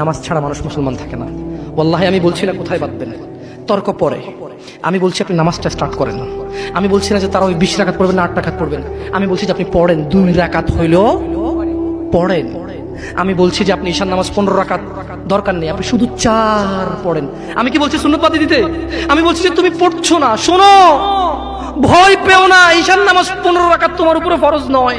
নামাজ ছাড়া মানুষ মুসলমান থাকে না। ওল্লাহে আমি বলছি না কোথায় বাঁধবেন তর্ক পরে। আমি বলছি আপনি নামাজটা স্টার্ট করেন আমি বলছি না যে তারা ওই বিশ রাখাত পড়বেন না, আট রাখাত পড়বেন আমি বলছি যে আপনি পড়েন, দুই রাকাত হইলেও পড়েন। আমি বলছি যে আপনি ঈশান নামাজ পনেরো রাকাত দরকার নেই, আপনি শুধু চার পড়েন। আমি কি বলছি সুন্নতবাদী দিতে? আমি বলছি যে তুমি পড়ছো না, শোনো। ভয় পেও না, ঈশান নামাজ পনেরো রাকাত তোমার উপরে ফরজ নয়।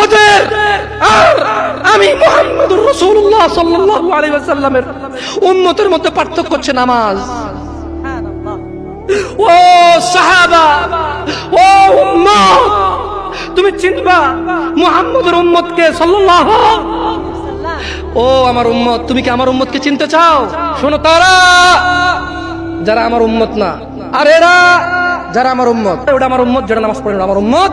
ওদের আর আমি মুহাম্মদুর রাসূলুল্লাহ সাল্লাল্লাহু আলাইহি ওয়াসাল্লামের উম্মতের মধ্যে পার্থক্য হচ্ছে নামাজ। ও সাহাবা, ও উম্মত, তুমি চিনবা মুহাম্মদের উম্মতকে সাল্লাল্লাহু ও আমার উম্মত, তুমি কি আমার উম্মতকে চিনতে চাও? শোনো তারা, যারা আমার উম্মত না, আর এরা যারা আমার উম্মত ওটা আমার উম্মত, যারা নামাজ পড়ে আমার উম্মত।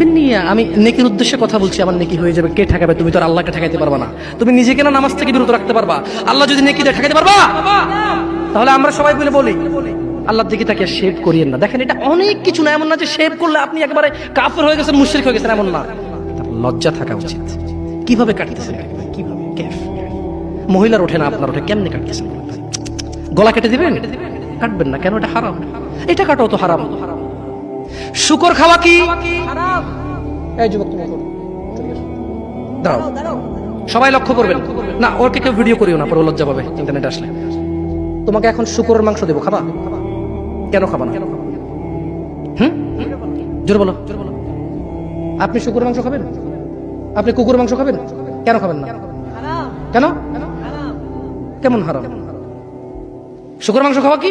বিন্নিয়া আমি নেকির উদ্দেশ্যে কথা বলছি, আমার নেকি হয়ে যাবে, কে ঠেকাবে, তুমি তো আর আল্লাহকে ঠেকাইতে পারবা না। তুমি নিজেকে না নামাজ থেকে বিরত রাখতে পারবা। আল্লাহ যদি নেকি দিয়ে, ঠেকাইতে পারবা? তাহলে আমরা সবাই বলে বলি, আল্লাহর দিকে তাকে শেভ করিয়েন না। দেখেন, এটা অনেক কিছু না, এমন না যে শেভ করলে আপনি একেবারে কাফের হয়ে গেছেন, মুশরিক হয়ে গেছেন, এমন না। লজ্জা থাকা উচিত। কীভাবে কাটতেছেন? কীভাবে? মহিলার ওঠে না, আপনার ওঠে, কেমনে কাটতেছেন? গলা কেটে দিবেন? কাটবেন না, কেন? এটা হারাম। এটা কাটাও তো হারাম হারাম। শুকর খাওয়া কি? এই যুবক তুমি ওঠো। চলে। এসো। দাঁড়াও সবাই লক্ষ্য করবেন। না ওকে কেউ ভিডিও করিও না পরে লজ্জা পাবে ইন্টারনেট আসলে। তোমাকে এখন শুকরের মাংস দেবো খাবা? কেন খাবা না? হুম? জোর বলো। আপনি শুকুর মাংস খাবেন? আপনি কুকুর মাংস খাবেন? কেন খাবেন না? কেন? কেমন হারাম? শুকুর মাংস খাওয়া কি?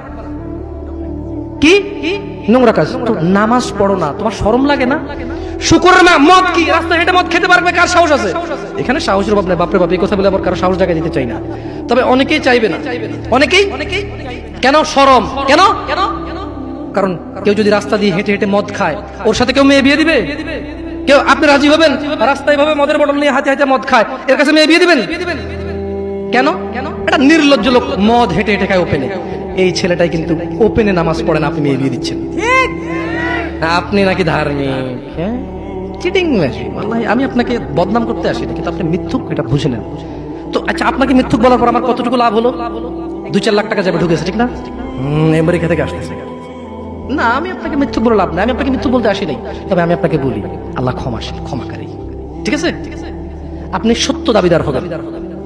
কি? নোংরা কাজ। নামাজ পড়ো না, তোমার শরম লাগে না? শুকুরের মা, মদ কি? রাস্তা হেঁটে মদ খেতে পারবে? কার সাহস আছে? এখানে সাহসের অভাব নাই, বাপরে বাপ, এই কথা বলে আবার কারও সাহস জায়গায় দিতে চাই না। তবে অনেকেই চাইবে না। অনেকেই? কেন? শরম। কেন? কারণ কেউ যদি রাস্তা দিয়ে হেঁটে হেঁটে মদ খায়, ওর সাথে কেউ মেয়ে বিয়ে দিবে? কেউ? আপনি রাজি হবেন? রাস্তায় ভাবে মদের বটল নিয়ে হাতে হাতে মদ খায়, এর কাছে মেয়ে বিয়ে দিবেন? কেন? কেন এটা নির্লজ্জ লোক মদ হেঁটে হেঁটে খায় ওপেনে এই ছেলেটাই কিন্তু ওপেনে নামাজ পড়েন আপনি মেয়ে বিয়ে দিচ্ছেন আপনি নাকি ধার্মিক হ্যাঁ? চিটিং আমি আপনাকে বদনাম করতে আসি কিন্তু আপনি মিথ্যুক এটা বুঝে নেন। তো আচ্ছা আপনাকে মিথ্যুক বলার পর আমার কতটুকু লাভ হলো? দুই চার লাখ টাকা যাবে ঢুকেছে ঠিক না? আমেরিকা থেকে আসতেছে। না আমি আপনাকে মৃত্যু বলে লাভ না আমি আপনাকে মৃত্যু বলতে আসি নাই। তবে আমি আপনাকে বলি আল্লাহ ক্ষমাশীল ক্ষমাকারী ঠিক আছে? আপনি সত্য দাবিদার হবেন।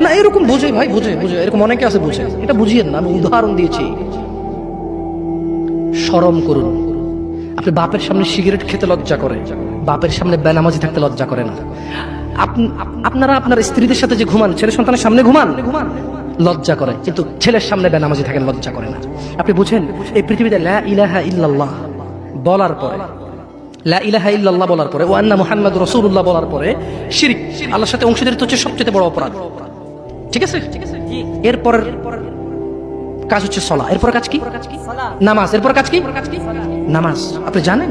না, এরকম বুঝে, ভাই, বুঝে বুঝে। এরকম অনেকে আছে, বুঝে। এটা বুঝিয়েন না, আমি উদাহরণ দিয়েছি। শরম করুন। আপনি বাপের সামনে সিগারেট খেতে লজ্জা করে, বাপের সামনে বেনামাজি থাকতে লজ্জা করে না। আপ- আপ- আপনারা আপনার স্ত্রীদের সাথে যে ঘুমান, ছেলে সন্তানের সামনে ঘুমান ঘুমান লজ্জা করে। কিন্তু ছেলের সামনে বেনামাজি থাকেন, লজ্জা করে না। আপনি বুঝেন, এই পৃথিবীতে লা ইলাহা ইল্লাল্লাহ বলার পরে, লা ইলাহা ইল্লাল্লাহ বলার পরে ওয়ান্না মুহাম্মদ রাসূলুল্লাহ বলার পরে, শিরক আল্লাহর সাথে অংশীদারিত্ব হচ্ছে সবচেয়ে বড় অপরাধ। ঠিক আছে? এরপরের কাজ হচ্ছে সলা। এরপর কাজ কি? নামাজ। এরপর কাজ কি? নামাজ। আপনি জানেন?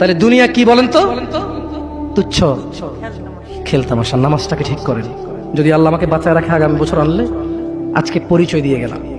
তাহলে দুনিয়া কি বলেন তো? তুচ্ছ। খেলতামাশা নামাজটাকে ঠিক করেন। যদি আল্লাহ আমাকে বাঁচায় রাখে আগামী বছর আনলে আজকে পরিচয় দিয়ে গেলাম।